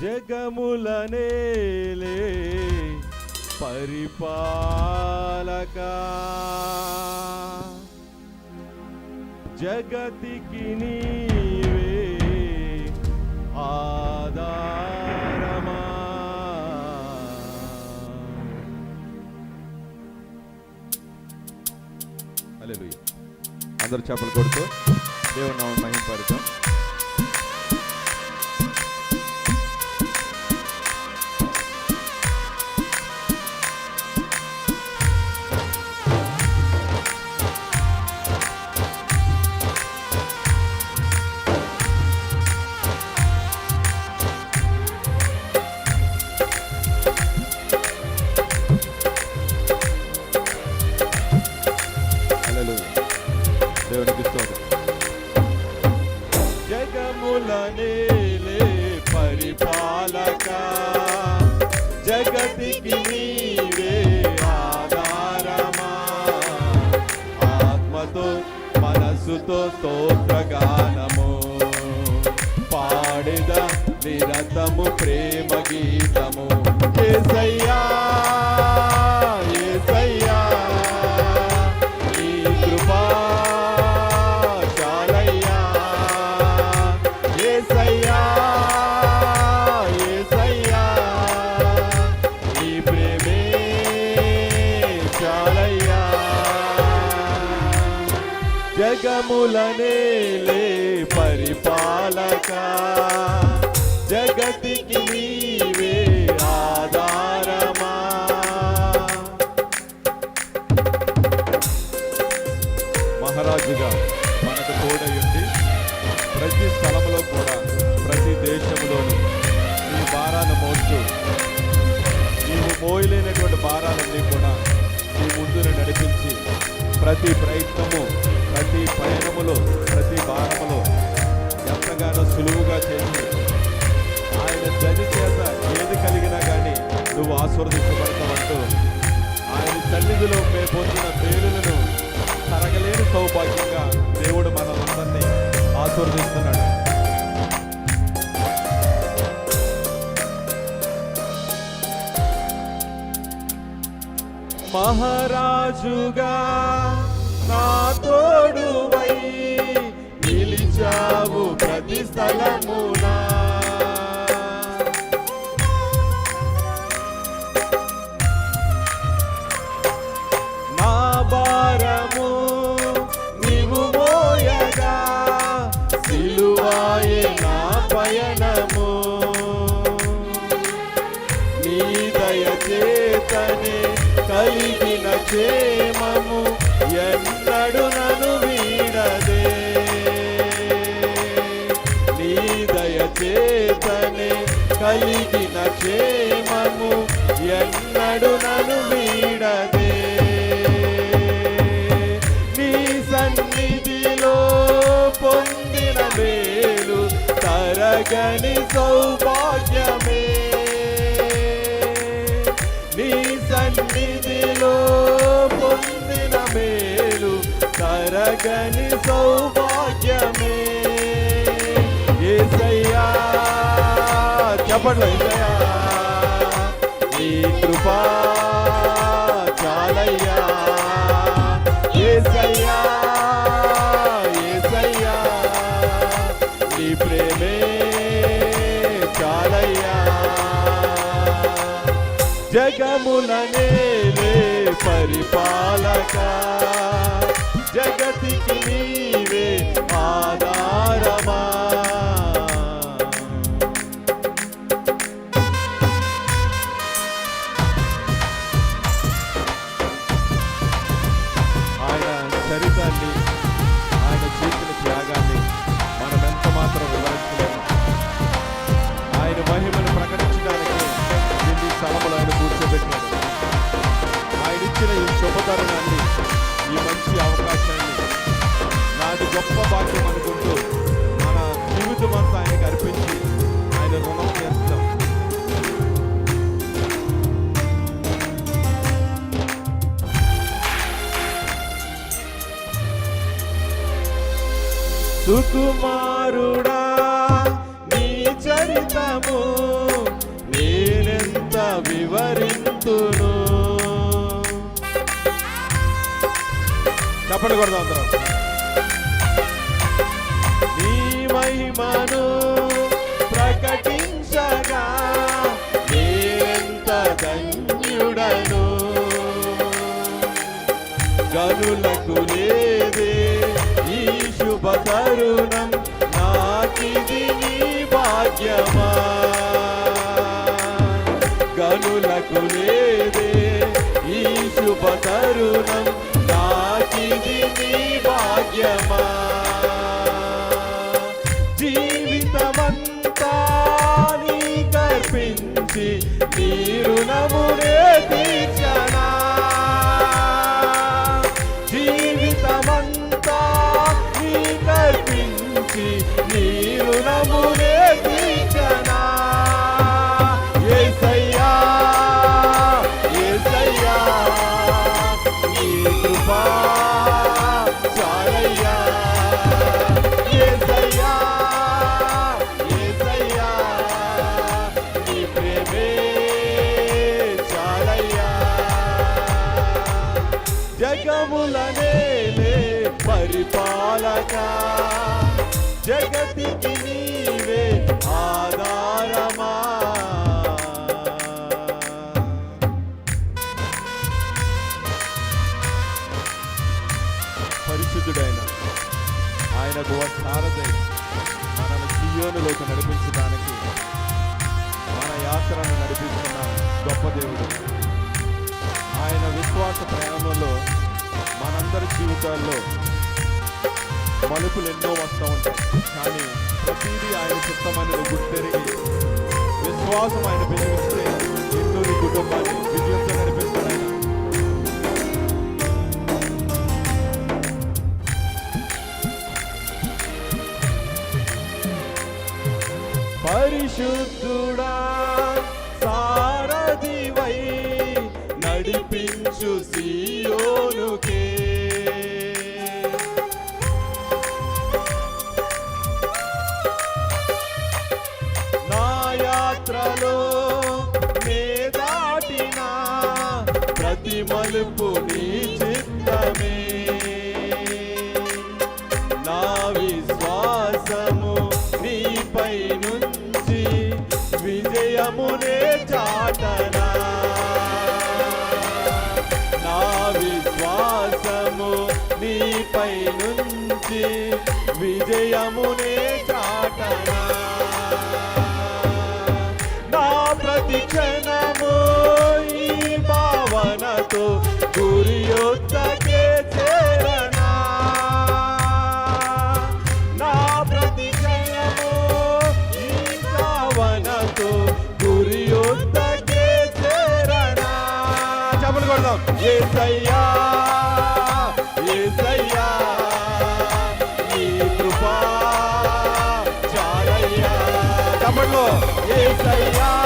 జగములనేలే పరిపాలక. జగతికి నీవే ఆధారమా. అలే అందరు చేపలు కొడుతూ దేవుని నామం మహింపడతాం ఆత్మతో మనసుతో స్తోత్రగానము. పాడిద నిరతము ప్రేమ గీతము ఏసయ్యా! జగములనేలే పరిపాలక. జగతికి నీవే ఆధారమా. మహారాజుగా మనకు తోడయుండి ప్రతి స్థలంలో కూడా ప్రతి దేశంలోనూ ఈ భారాన్ని మోస్తూ నీవు మోయలేనటువంటి భారాలన్నీ కూడా నీ ముందును నడిపించి ప్రతి ప్రయత్నము పయనములో ప్రతి భారములో ఎంతగానో సులువుగా చేసి ఆయన దరి చేత ఏది కలిగినా కానీ నువ్వు ఆస్వాదించబడతావంటూ ఆయన సన్నిధిలో మేము పొందిన పేరులను తరగలేని సౌభాగ్యంగా దేవుడు మనలందరినీ ఆస్వర్దిస్తున్నాడు మహారాజుగా నా తోడువై నిలిచావు ప్రతి స్థలమునా. నా భారము నీవు మోయగా సిలువాయే నా పయనము. నీ దయ చేతనే కలిగిన క్షేమము. ఎన్నడు నను వీడదే. నీ సన్నిధిలో పొందిన మేలు తరగని సౌభాగ్యమే. నీ సన్నిధిలో పొందిన మేలు తరగని సౌభాగ్యమే. ఏసయ్యా చెప్పండి ఏసయ్యా. కృపా చాలయ్యా. ఏసయ్యా ఏసయ్యా నీ ప్రేమే చాలయ్యా. జగములనేలే గొప్ప భాగ్యం అనుకుంటూ మన జీవితం అంతా ఆయనకు అర్పించి ఆయన రుణం చేస్తాం సుకుమారుడా నీ చరితము నేనెంత వివరింతును? చెప్పండి కొడదాం అందరం. మహిమను ప్రకటించగా నేనెంత ధన్యుడను? గనులకు లేదే ఈ శుభ తరుణం నాకిది నీ భాగ్యమా? గనులకు లేదే ఈ శుభ తరుణం నాకిది నీ భాగ్యమా? పరిపాలక. జగతికి నీవే ఆధారమా. పరిశుద్ధుడైన ఆయనకు సారథై. మనల్ని సియోనులోకి నడిపించడానికి మన యాత్రను నడిపిస్తున్న గొప్ప దేవుడు. ఆయన విశ్వాస ప్రయాణంలో మనందరి జీవితాల్లో మలుపులు ఎన్నో వస్తూ ఉంటాయి. కానీ ప్రతిదీ ఆయన చిత్తమని గుర్తెరిగి విశ్వాసం ఆయన పెంచిస్తే ఎన్నో నీ కుటుంబాన్ని విజయంతో నడిపిస్తాడు ఆయన పరిశుద్ధుడా సారథివై నడిపించు సీయో విజయమునే చాటనా. నా ప్రతి క్షణము ఈ భావనతో గురి యొద్దకే చేరనా. నా ప్రతి క్షణము ఈ భావనతో గురి యొద్దకే చేరనా. చెప్పలు కొడదాం. ఏసయ్యా ఏసయ్యా.